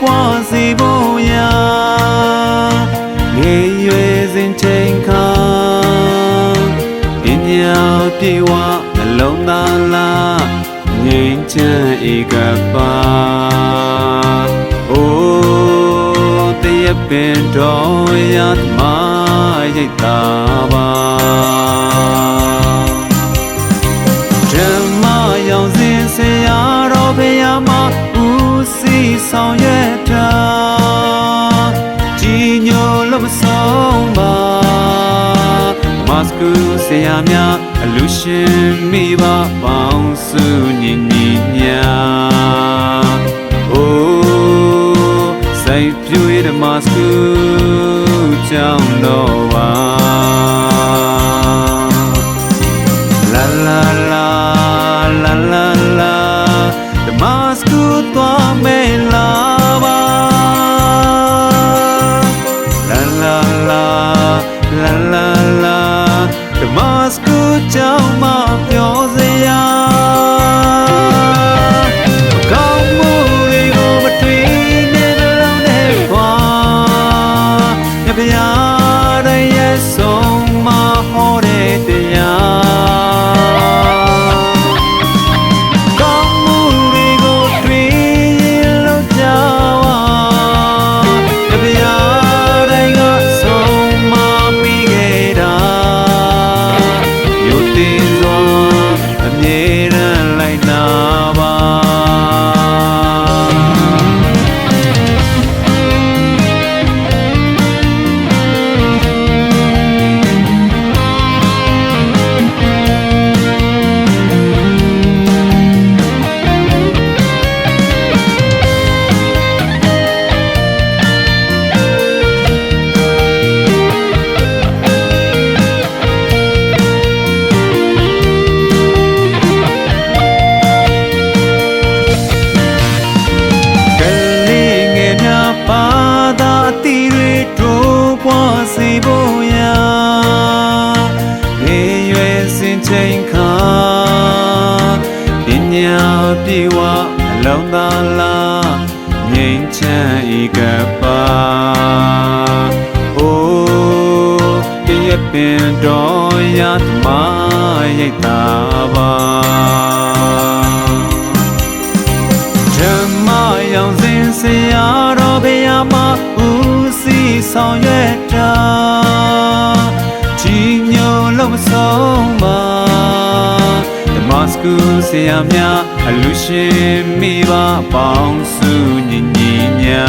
ပွားစေဖို့ရာငယ်ရွယ်စဉ်ချိန်ခါပညာပြေဝအလုံးသားလားငြိမ်းချမ်းဧကပါအိုးတရပင်တော်ရသမားရိတ်တာပါ များအလူရှင်မိဘပေါင်းစုညီ promete ဝအလုံးသားလားငြိမ်ချမ်းဤကပါအိုးတရပင်တော်ရသမာရိတ်တာပါဓမ္မရောင်စင်စရာတော်ဘုရားမှာဦးစီဆောင်ရွက် ကူဆရာများအလူရှင်မိဘပေါင်းစုညီညီညာ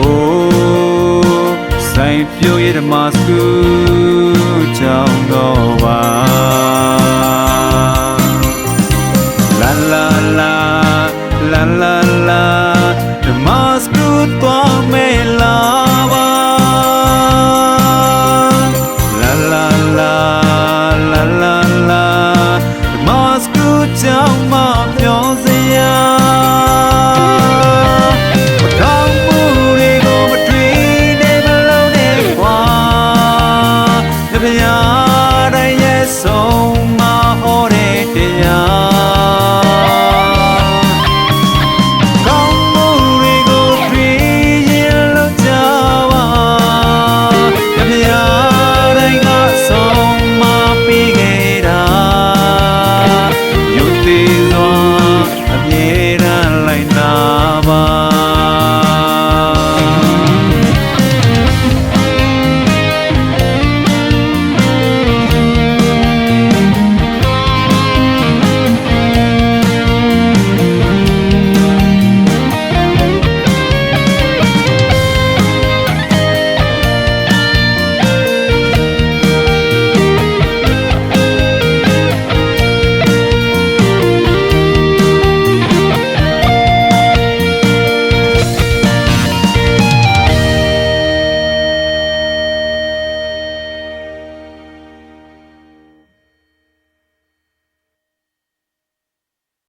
အိုးဆိုင်ပြိုရမစကူကြောင်းတော့ပါ